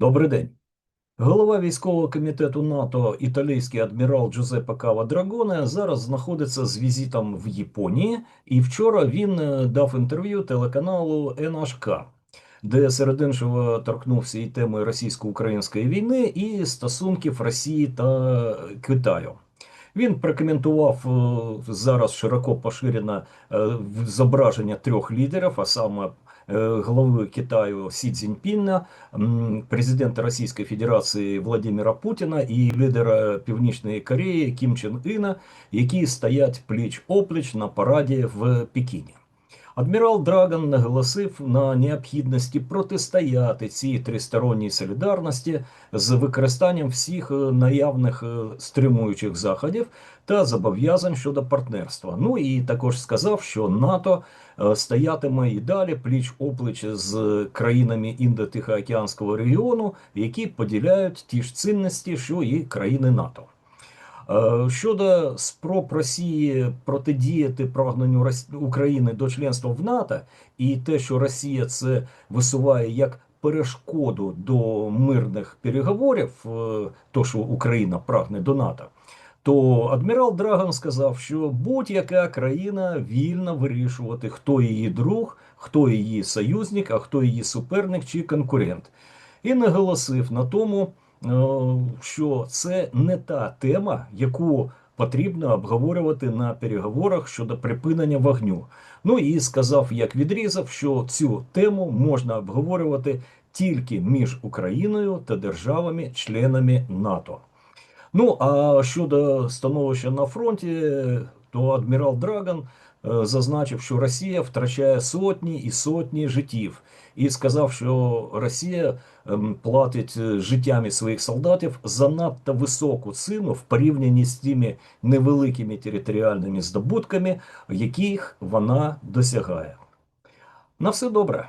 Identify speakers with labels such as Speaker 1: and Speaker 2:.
Speaker 1: Добрий день. Голова військового комітету НАТО італійський адмірал Джузеппе Кава Драгоне зараз знаходиться з візитом в Японії, і вчора він е, дав інтерв'ю телеканалу NHK, де серед іншого торкнувся і теми російсько-української війни, і стосунків Росії та Китаю. Він прокоментував е, зараз широко поширене е, зображення трьох лідерів, а саме е, голови Китаю Сі Цзіньпіна, президента Російської Федерації Владимира Путіна і лідера Північної Кореї Кім Чен Іна, які стоять пліч опліч на параді в Пекіні. Адмірал Драган наголосив на необхідності протистояти цій тристоронній солідарності з використанням всіх е, наявних е, стримуючих заходів та зобов'язань щодо партнерства. Ну і також сказав, що НАТО е, стоятиме і далі пліч опліч з країнами Індо-Тихоокеанського регіону, які поділяють ті ж цінності, що і країни НАТО. Е, Щодо спроб Росії протидіяти прагненню України до членства в НАТО, і те, що Росія це висуває як перешкоду до мирних переговорів, е, то що Україна прагне до НАТО, то адмірал Драган сказав, що будь-яка країна вільна вирішувати, хто її друг, хто її союзник, а хто її суперник чи конкурент. І наголосив на тому, що це не та тема, яку потрібно обговорювати на переговорах щодо припинення вогню. Ну і сказав, як відрізав, що цю тему можна обговорювати тільки між Україною та державами-членами НАТО. Ну а щодо становища на фронті, то адмірал Драган е, зазначив, що Росія втрачає сотні і сотні життів, і сказав, що Росія ем, платить е, життями своїх солдатів занадто високу ціну в порівнянні з тими невеликими територіальними здобутками, яких вона досягає. На все добре.